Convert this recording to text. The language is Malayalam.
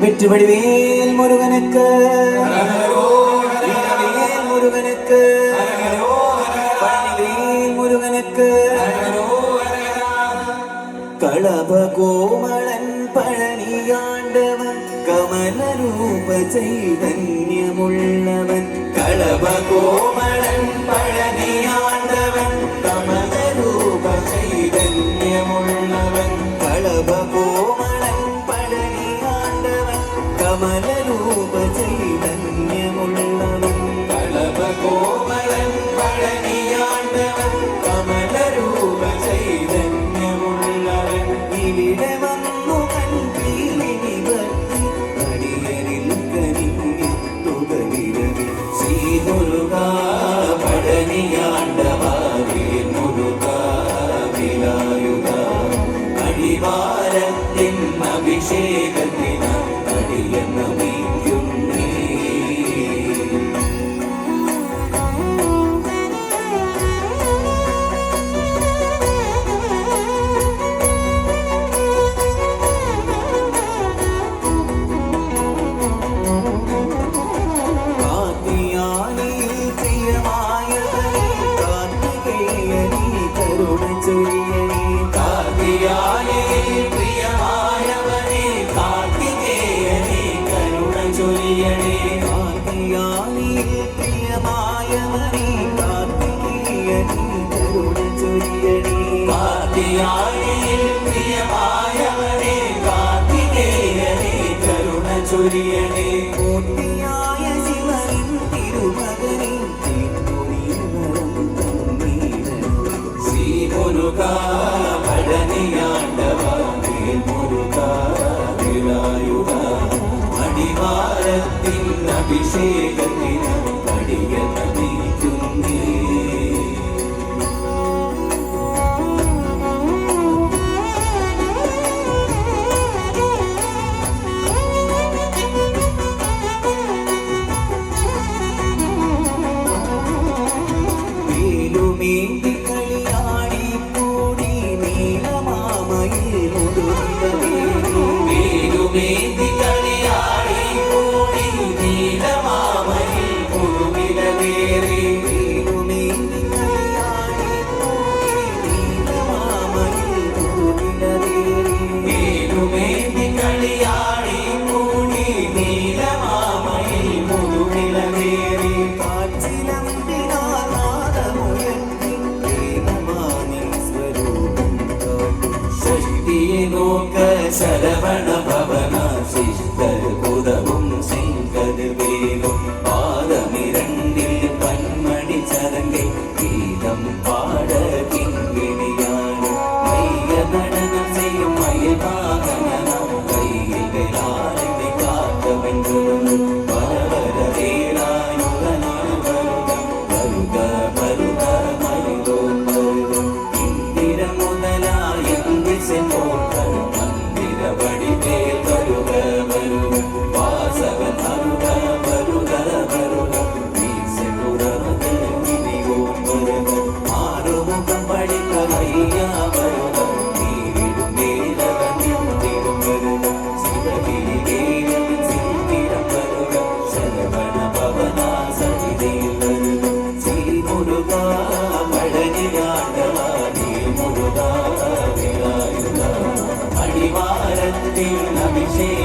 വിറ്റുപടിവേൽ മുരുകനക്ക്. വീരവേൽ മുരുകനക്ക് പണിവേൽ മുരുകനക്ക് കളഭ കോമളൻ പഴനിയാണ്ടവൻ കമലരൂപ ചൈതന്യമുള്ളവൻ കളഭ കോമള കമലരൂപ ചൈതന്യമുള്ളവൻ കളഭ കോമളൻ കമലരൂപ ചൈതന്യമുള്ളവൻ ഇവിടെ വന്നു കൺപീലി നിവർത്തി അടിയനിൽ കനിഞ്ഞു തുകവിരവി ശ്രീ മുരുക പഴനിയാണ്ടവാവേ മുരുക വിലായുക അടിവാരത്തിൻ പഴനിയാണ്ടവ മുരുക വിലായുക അടിവാരത്തിൻ അഭിഷേകത്തിന് சரவண பவனா சித்தர் புதவும் செங்கது வேலும் பாதமிரண்டில் பன்மணி சரங்கை கீதம் பாட கிங்கிணியான மைய நடனம் செய்யும் மயமாக கையில் காக்க வேண்டும் Love me, see.